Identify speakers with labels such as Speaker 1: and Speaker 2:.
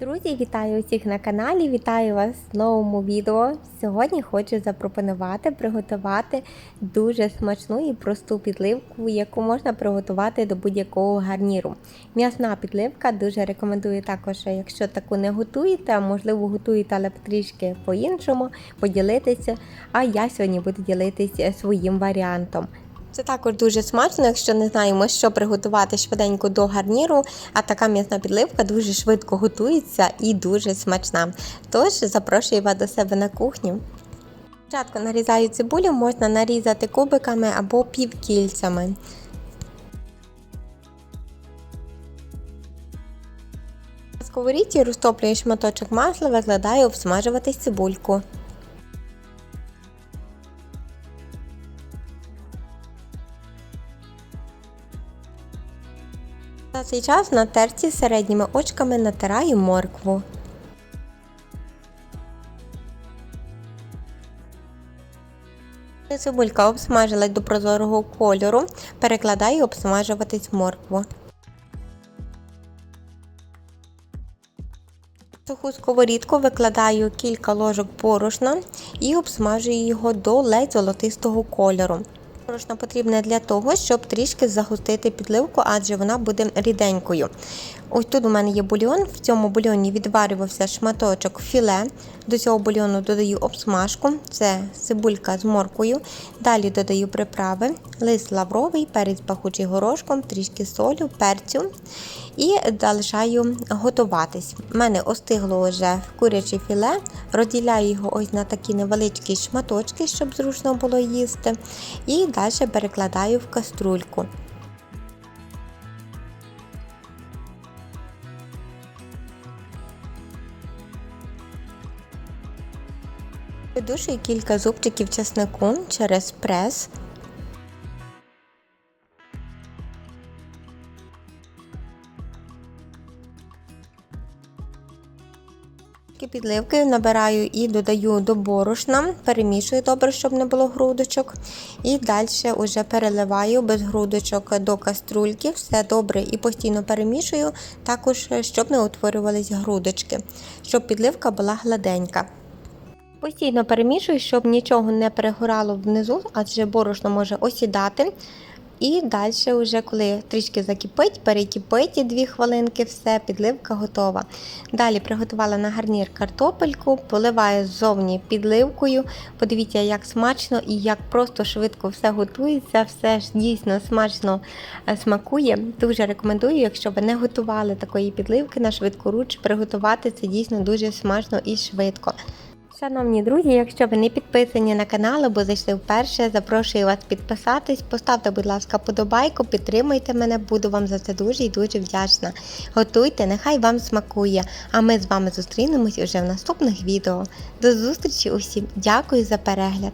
Speaker 1: Друзі, вітаю усіх на каналі, вітаю вас в новому відео. Сьогодні хочу запропонувати приготувати дуже смачну і просту підливку, яку можна приготувати до будь-якого гарніру. М'ясна підливка дуже рекомендую також, якщо таку не готуєте, а можливо готуєте, але трішки по-іншому, поділитися. А я сьогодні буду ділитися своїм варіантом. Це також дуже смачно, якщо не знаємо, що приготувати швиденько до гарніру, а така м'ясна підливка дуже швидко готується і дуже смачна. Тож запрошую вас до себе на кухню. Спочатку нарізаю цибулю, можна нарізати кубиками або півкільцями. На сковорідці розтоплюю шматочок масла, викладаю обсмажуватись цибульку. За цей час на терці середніми очками натираю моркву. Цибулька обсмажилась до прозорого кольору, перекладаю обсмажуватись моркву. В суху сковорідку викладаю кілька ложок борошна і обсмажую його до ледь золотистого кольору. Борошно потрібне для того, щоб трішки загустити підливку, адже вона буде ріденькою. Ось тут у мене є бульйон. В цьому бульйоні відварювався шматочок філе. До цього бульйону додаю обсмажку, це цибулька з моркою. Далі додаю приправи, лист лавровий, перець пахучий горошком, трішки солю, перцю і залишаю готуватись. У мене остигло вже куряче філе, розділяю його ось на такі невеличкі шматочки, щоб зручно було їсти. І далі перекладаю в каструльку. Видушую кілька зубчиків чеснику через прес. Підливки набираю і додаю до борошна, перемішую добре, щоб не було грудочок. І далі вже переливаю без грудочок до каструльки, все добре і постійно перемішую, також щоб не утворювались грудочки, щоб підливка була гладенька. Постійно перемішую, щоб нічого не перегорало внизу, адже борошно може осідати. І далі, вже коли трішки закипить, перекипить 2 хвилинки, все, підливка готова. Далі приготувала на гарнір картопельку, поливаю ззовні підливкою. Подивіться, як смачно і як просто швидко все готується, все ж дійсно смачно смакує. Дуже рекомендую, якщо ви не готували такої підливки на швидку руч, приготувати це дійсно дуже смачно і швидко. Шановні друзі, якщо ви не підписані на канал або зайшли вперше, запрошую вас підписатись. Поставте, будь ласка, подобайку, підтримуйте мене, буду вам за це дуже і дуже вдячна. Готуйте, нехай вам смакує. А ми з вами зустрінемось уже в наступних відео. До зустрічі усім! Дякую за перегляд!